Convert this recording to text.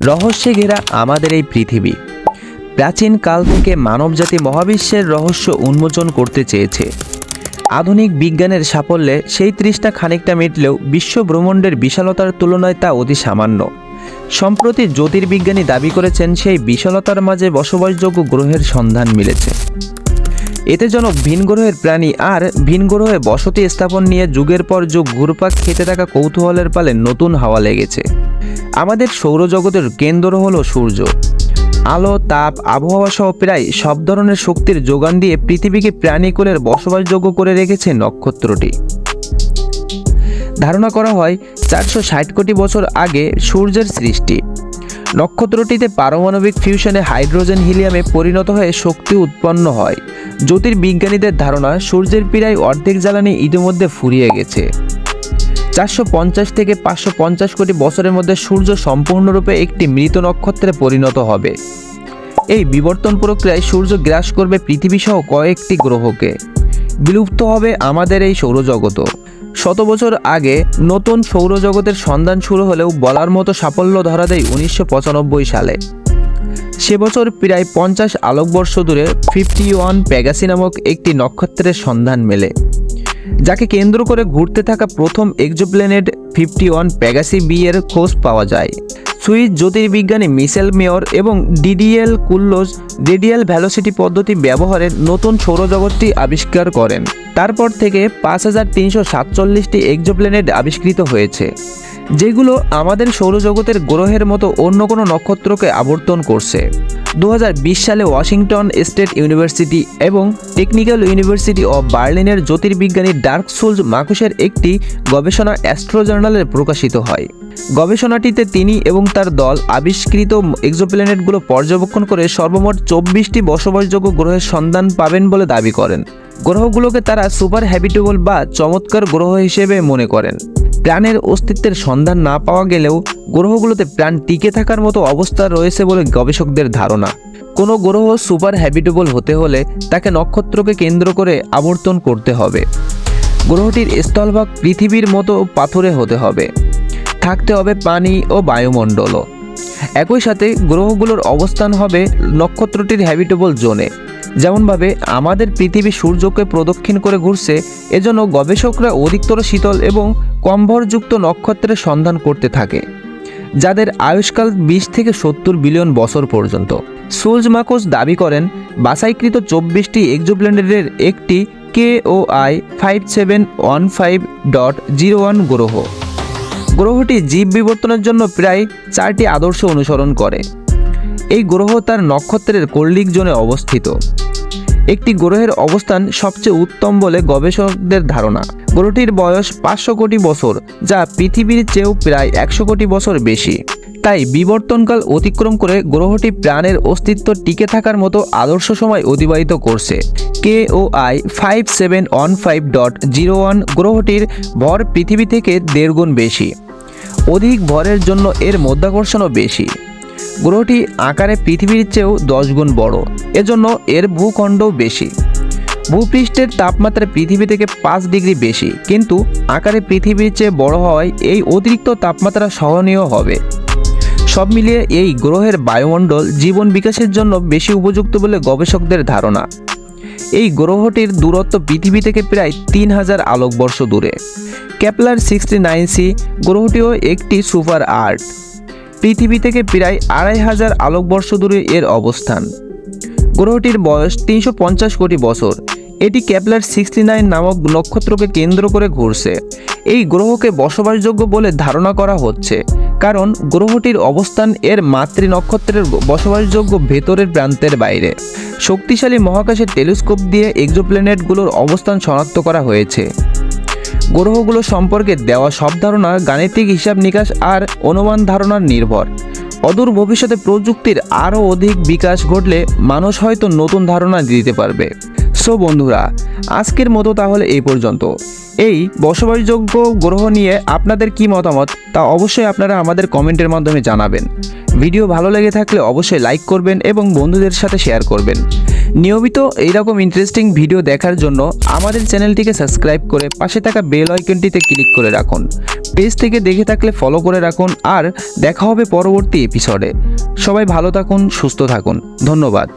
রহস্যে ঘেরা আমাদের এই পৃথিবী। প্রাচীন কাল থেকে মানবজাতি মহাবিশ্বের রহস্য উন্মোচন করতে চেয়েছে। আধুনিক বিজ্ঞানের সাফল্যে সেই তৃষ্ণা খানিকটা মিটলেও বিশ্ব ব্রহ্মাণ্ডের বিশালতার তুলনায় তা অতি সামান্য। সম্প্রতি জ্যোতির্বিজ্ঞানী দাবি করেছেন, সেই বিশালতার মাঝে বসবাসযোগ্য গ্রহের সন্ধান মিলেছে। এতে যেন ভিন গ্রহের প্রাণী আর ভিন গ্রহে বসতি স্থাপন নিয়ে যুগের পর যুগ ঘুরপাক খেতে থাকা কৌতূহলের পালে নতুন হাওয়া লেগেছে। আমাদের সৌরজগতের কেন্দ্র হল সূর্য। আলো, তাপ, আবহাওয়া সহ প্রায় সব ধরনের শক্তির যোগান দিয়ে পৃথিবীকে প্রাণীকুলের বসবাসযোগ্য করে রেখেছে নক্ষত্রটি। ধারণা করা হয় চারশো ষাট কোটি বছর আগে সূর্যের সৃষ্টি। নক্ষত্রটিতে পারমাণবিক ফিউশনে হাইড্রোজেন হিলিয়ামে পরিণত হয়ে শক্তি উৎপন্ন হয়। জ্যোতির্বিজ্ঞানীদের ধারণা সূর্যের প্রায় অর্ধেক জ্বালানি ইতিমধ্যে ফুরিয়ে গেছে। চারশো পঞ্চাশ থেকে পাঁচশো পঞ্চাশ কোটি বছরের মধ্যে সূর্য সম্পূর্ণরূপে একটি মৃত নক্ষত্রে পরিণত হবে। এই বিবর্তন প্রক্রিয়ায় সূর্য গ্রাস করবে পৃথিবী সহ কয়েকটি গ্রহকে। বিলুপ্ত হবে আমাদের এই সৌরজগতও শত বছর আগে নতুন সৌরজগতের সন্ধান শুরু হলেও বলার মতো সাফল্য ধরা দেয় উনিশশো পঁচানব্বই সালে। সে বছর প্রায় পঞ্চাশ আলোকবর্ষ দূরে ফিফটি ওয়ান প্যাগাসি নামক একটি নক্ষত্রের সন্ধান মেলে। যাকে কেন্দ্র করে ঘুরতে থাকা প্রথম exoplanet fifty one Pegasi B এর খোঁজ পাওয়া যায়। সুইস জ্যোতির্বিজ্ঞানী মিশেল মেয়র এবং ডিডিএল কুল্লোস রেডিয়াল ভ্যালোসিটি পদ্ধতি ব্যবহারের নতুন সৌরজগৎটি আবিষ্কার করেন। তারপর থেকে পাঁচ হাজার তিনশো সাতচল্লিশটি এক্সোপ্ল্যানেট আবিষ্কৃত হয়েছে। যেগুলো আমাদের সৌরজগতের গ্রহের মতো অন্য কোনো নক্ষত্রকে আবর্তন করছে। দু হাজার বিশ সালে ওয়াশিংটন স্টেট ইউনিভার্সিটি এবং টেকনিক্যাল ইউনিভার্সিটি অব বার্লিনের জ্যোতির্বিজ্ঞানী ডার্ক সোলস মাকুসের একটি গবেষণা অ্যাস্ট্রো জার্নালে প্রকাশিত হয়। গবেষণাটিতে তিনি এবং তার দল আবিষ্কৃত এক্সোপ্ল্যানেটগুলো পর্যবেক্ষণ করে সর্বমোট চব্বিশটি বসবাসযোগ্য গ্রহের সন্ধান পাবেন বলে দাবি করেন। গ্রহগুলোকে তারা সুপার হ্যাবিটেবল বা চমৎকার গ্রহ হিসেবে মনে করেন। প্রাণের অস্তিত্বের সন্ধান না পাওয়া গেলেও গ্রহগুলোতে প্রাণ টিকে থাকার মতো অবস্থা রয়েছে বলে গবেষকদের ধারণা। কোনো গ্রহ সুপার হ্যাবিটেবল হতে হলে তাকে নক্ষত্রকে কেন্দ্র করে আবর্তন করতে হবে। গ্রহটির স্থলভাগ পৃথিবীর মতো পাথরে হতে হবে। থাকতে হবে পানি ও বায়ুমণ্ডলও একই সাথে গ্রহগুলোর অবস্থান হবে নক্ষত্রটির হ্যাবিটেবল জোনে। যেমনভাবে আমাদের পৃথিবী সূর্যকে প্রদক্ষিণ করে ঘুরছে, এজন্য গবেষকরা অধিকতর শীতল এবং কম ভরযুক্ত নক্ষত্রের সন্ধান করতে থাকে, যাদের আয়ুষ্কাল বিশ থেকে সত্তর বিলিয়ন বছর পর্যন্ত। সুলজ মাকোস দাবি করেন, বাছাইকৃত চব্বিশটি এক্সোপ্ল্যানেটের একটি K O I five seven one five dot zero one গ্রহ। গ্রহটি জীব বিবর্তনের জন্য প্রায় চারটি আদর্শ অনুসরণ করে। এই গ্রহ তার নক্ষত্রের কল্লিক জোনে অবস্থিত। একটি গ্রহের অবস্থান সবচেয়ে উত্তম বলে গবেষকদের ধারণা। গ্রহটির বয়স পাঁচশো কোটি বছর, যা পৃথিবীর চেয়েও প্রায় একশো কোটি বছর বেশি। তাই বিবর্তনকাল অতিক্রম করে গ্রহটি প্রাণের অস্তিত্ব টিকে থাকার মতো আদর্শ সময় অতিবাহিত করছে। K O I five seven one five dot zero one গ্রহটির ভর পৃথিবী থেকে দেড় গুণ বেশি। অধিক ভরের জন্য এর মধ্যাকর্ষণও বেশি। গ্রহটি আকারে পৃথিবীর চেয়েও দশ গুণ বড়। এজন্য এর ভূখণ্ডও বেশি। ভূপৃষ্ঠের তাপমাত্রা পৃথিবী থেকে পাঁচ ডিগ্রি বেশি, কিন্তু আকারে পৃথিবীর চেয়ে বড় হওয়ায় এই অতিরিক্ত তাপমাত্রা সহনীয় হবে। সব মিলিয়ে এই গ্রহের বায়ুমণ্ডল জীবন বিকাশের জন্য বেশি উপযুক্ত বলে গবেষকদের ধারণা। এই গ্রহটির দূরত্ব পৃথিবী থেকে প্রায় তিন হাজার আলোকবর্ষ দূরে। ক্যাপলার সিক্সটি নাইন সি গ্রহটিও একটি সুপার আর্ট। পৃথিবী থেকে প্রায় আড়াই হাজার আলোকবর্ষ দূরে এর অবস্থান। গ্রহটির বয়স তিনশো পঞ্চাশ কোটি বছর। এটি ক্যাপলার সিক্সটি নাইন নামক নক্ষত্রকে কেন্দ্র করে ঘুরছে। এই গ্রহকে বসবাসযোগ্য বলে ধারণা করা হচ্ছে, কারণ গ্রহটির অবস্থান এর মাতৃ নক্ষত্রের বসবাসযোগ্য ভেতরের প্রান্তের বাইরে। শক্তিশালী মহাকাশের টেলিস্কোপ দিয়ে এক্সোপ্ল্যানেটগুলোর অবস্থান শনাক্ত করা হয়েছে। গ্রহগুলো সম্পর্কে দেওয়া সব ধারণা গাণিতিক হিসাব নিকাশ আর অনুমান ধারণার নির্ভর। অদূর ভবিষ্যতে প্রযুক্তির আরও অধিক বিকাশ ঘটলে মানুষ হয়তো নতুন ধারণা দিতে পারবে। সো বন্ধুরা, আজকের মতো তাহলে এই পর্যন্ত। এই বসবাসযোগ্য গ্রহ নিয়ে আপনাদের কি মতামত, তা অবশ্যই আপনারা আমাদের কমেন্টের মাধ্যমে জানাবেন। ভিডিও ভালো লেগে থাকলে অবশ্যই লাইক করবেন এবং বন্ধুদের সাথে শেয়ার করবেন। নিয়মিত এইরকম ইন্টারেস্টিং ভিডিও দেখার জন্য আমাদের চ্যানেলটিকে সাবস্ক্রাইব করে পাশে থাকা বেল আইকনটিতে ক্লিক করে রাখুন। পেজ থেকে দেখে থাকলে ফলো করে রাখুন আর দেখা হবে পরবর্তী এপিসোডে সবাই ভালো থাকুন, সুস্থ থাকুন। ধন্যবাদ।